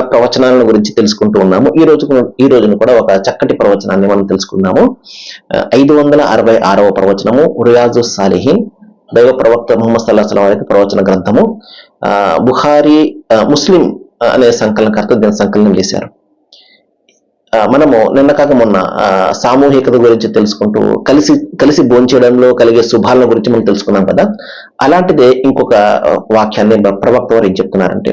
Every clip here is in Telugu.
ప్రవచనాలను గురించి తెలుసుకుంటూ ఉన్నాము. ఈ రోజు ఈ రోజున కూడా ఒక చక్కటి ప్రవచనాన్ని మనం తెలుసుకున్నాము ఐదు వందల అరవై ఆరవ ప్రవచనము రియాజు సాలిహీన్ దైవ ప్రవక్త ముహమ్మద్ సల్లాహ్ వారికి ప్రవచన గ్రంథము. ఆ, ముస్లిం అనే సంకలనకర్త దీన్ని సంకలనం చేశారు. మనము నిన్న కాక మొన్న సామూహికత గురించి తెలుసుకుంటూ కలిసి కలిసి భోంచేయడంలో కలిగే శుభాలను గురించి మనం తెలుసుకున్నాం కదా? అలాంటిదే ఇంకొక వాక్యాన్ని ప్రవక్త వారు ఏం చెప్తున్నారంటే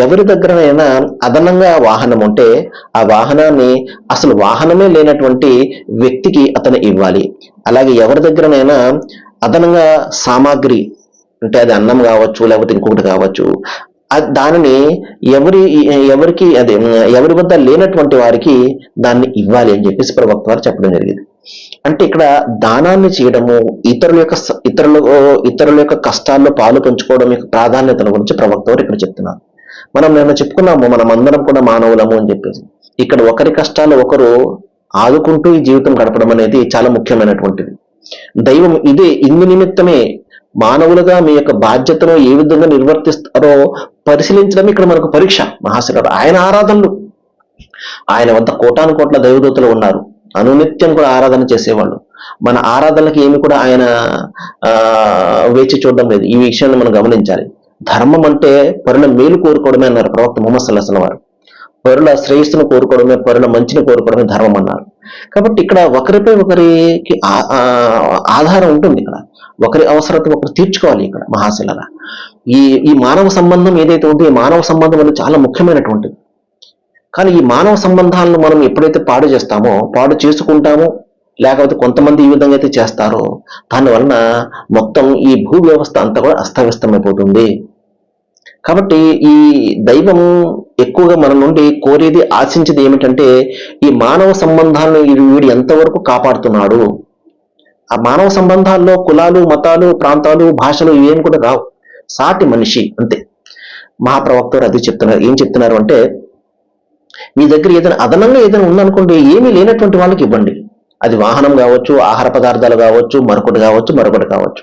ఎవరి దగ్గరైనా అదనంగా వాహనం ఉంటే ఆ వాహనాన్ని అసలు వాహనమే లేనటువంటి వ్యక్తికి అతను ఇవ్వాలి. అలాగే ఎవరి దగ్గరనైనా అదనంగా సామాగ్రి అంటే అది అన్నం కావచ్చు లేకపోతే ఇంకొకటి కావచ్చు దానిని ఎవరి ఎవరికి అదే ఎవరి వద్ద లేనటువంటి వారికి దాన్ని ఇవ్వాలి అని చెప్పేసి ప్రవక్త వారు చెప్పడం జరిగింది. అంటే ఇక్కడ దానాన్ని చేయడము ఇతరుల యొక్క ఇతరుల ఇతరుల యొక్క కష్టాల్లో పాలు పంచుకోవడం యొక్క ప్రాధాన్యతను గురించి ప్రవక్త వారు ఇక్కడ చెప్తున్నారు. మనం నిన్న చెప్పుకున్నాము మనం అందరం కూడా మానవులము అని చెప్పేసి. ఇక్కడ ఒకరి కష్టాలు ఒకరు ఆదుకుంటూ ఈ జీవితం గడపడం అనేది చాలా ముఖ్యమైనటువంటిది. దైవం ఇదే ఇందు నిమిత్తమే మానవులుగా మీ యొక్క బాధ్యతను ఏ విధంగా నిర్వర్తిస్తారో పరిశీలించడం ఇక్కడ మనకు పరీక్ష. మహాశివుడు ఆయన ఆరాధనలు. ఆయన వద్ద కోటాను కోట్ల దైవదూతలు ఉన్నారు. అనునిత్యం కూడా ఆరాధన చేసేవాళ్ళు. మన ఆరాధనలకు ఏమి కూడా ఆయన ఆ వేచి చూడడం లేదు. ఈ విషయాన్ని మనం గమనించాలి. ధర్మం అంటే పరుల మేలు కోరుకోవడమే అన్నారు ప్రవక్త ముహమ్మద్ సల్లాహం వారు. పరుల శ్రేయస్సును కోరుకోవడమే పరుల మంచిని కోరుకోవడమే ధర్మం అన్నారు. కాబట్టి ఇక్కడ ఒకరిపై ఒకరికి ఆ- ఆధారం ఉంటుంది ఇక్కడ. ఒకరి అవసరత ఒకరు తీర్చుకోవాలి ఇక్కడ మహాశిలగా ఈ ఈ మానవ సంబంధం ఏదైతే ఉందో ఈ మానవ సంబంధం అనేది చాలా ముఖ్యమైనటువంటిది. కానీ ఈ మానవ సంబంధాలను మనం ఎప్పుడైతే పాడు చేస్తామో పాడు చేసుకుంటామో లేకపోతే కొంతమంది ఈ విధంగా అయితే చేస్తారో దాని వలన మొత్తం ఈ భూ వ్యవస్థ అంతా కూడా అస్తవ్యస్తమైపోతుంది. కాబట్టి ఈ దైవం ఎక్కువగా మన నుండి కోరేది ఆశించేది ఏమిటంటే ఈ మానవ సంబంధాలను వీడు వీడు ఎంతవరకు కాపాడుతున్నాడు ఆ మానవ సంబంధాల్లో కులాలు మతాలు ప్రాంతాలు భాషలు ఇవేం కూడా రావు. సాటి మనిషి అంతే. మహాప్రవక్త వారు అది చెప్తున్నారు. ఏం చెప్తున్నారు అంటే మీ దగ్గర ఏదైనా అదనంగా ఏదైనా ఉందనుకోండి ఏమీ లేనటువంటి వాళ్ళకి ఇవ్వండి. అది వాహనం కావచ్చు ఆహార పదార్థాలు కావచ్చు మరొకటి కావచ్చు మరొకటి కావచ్చు.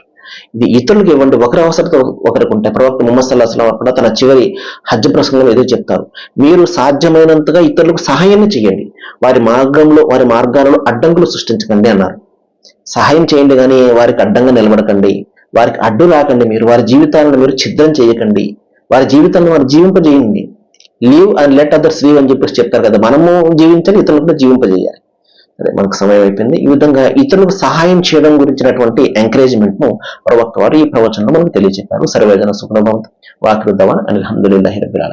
ఇది ఇతరులకు ఇవ్వండి. ఒకరి అవసరత ఒకరికి ఉంటాయి. ప్రవక్త ముహమ్మద్ సల్లాహ్ అస్లాం కూడా తన చివరి హజ్జ ప్రసంగంలో ఏదో చెప్తారు. మీరు సాధ్యమైనంతగా ఇతరులకు సహాయాన్ని చేయండి. వారి మార్గంలో వారి మార్గాలలో అడ్డంకులు సృష్టించకండి అన్నారు. సహాయం చేయండి కానీ వారికి అడ్డంగా నిలబడకండి. వారికి అడ్డు రాకండి మీరు. వారి జీవితాలను మీరు ఛిద్రం చేయకండి. వారి జీవితాలను వారు జీవింపజేయండి. Live and let others live అని చెప్పేసి చెప్తారు కదా. మనము జీవించాలి ఇతరులకు కూడా జీవింపజేయాలి. అదే మనకు సమయం అయిపోయింది. ఈ విధంగా ఇతరులకు సహాయం చేయడం గురించినటువంటి ఎంకరేజ్మెంట్ను ఒక్క వారు ఈ ప్రవచనంలో మనకు తెలియజెప్పారు. సర్వేదన సుఖనభవంతు వాకృద్దవన్ అల్హమ్దుల్లాహి రబ్బిల్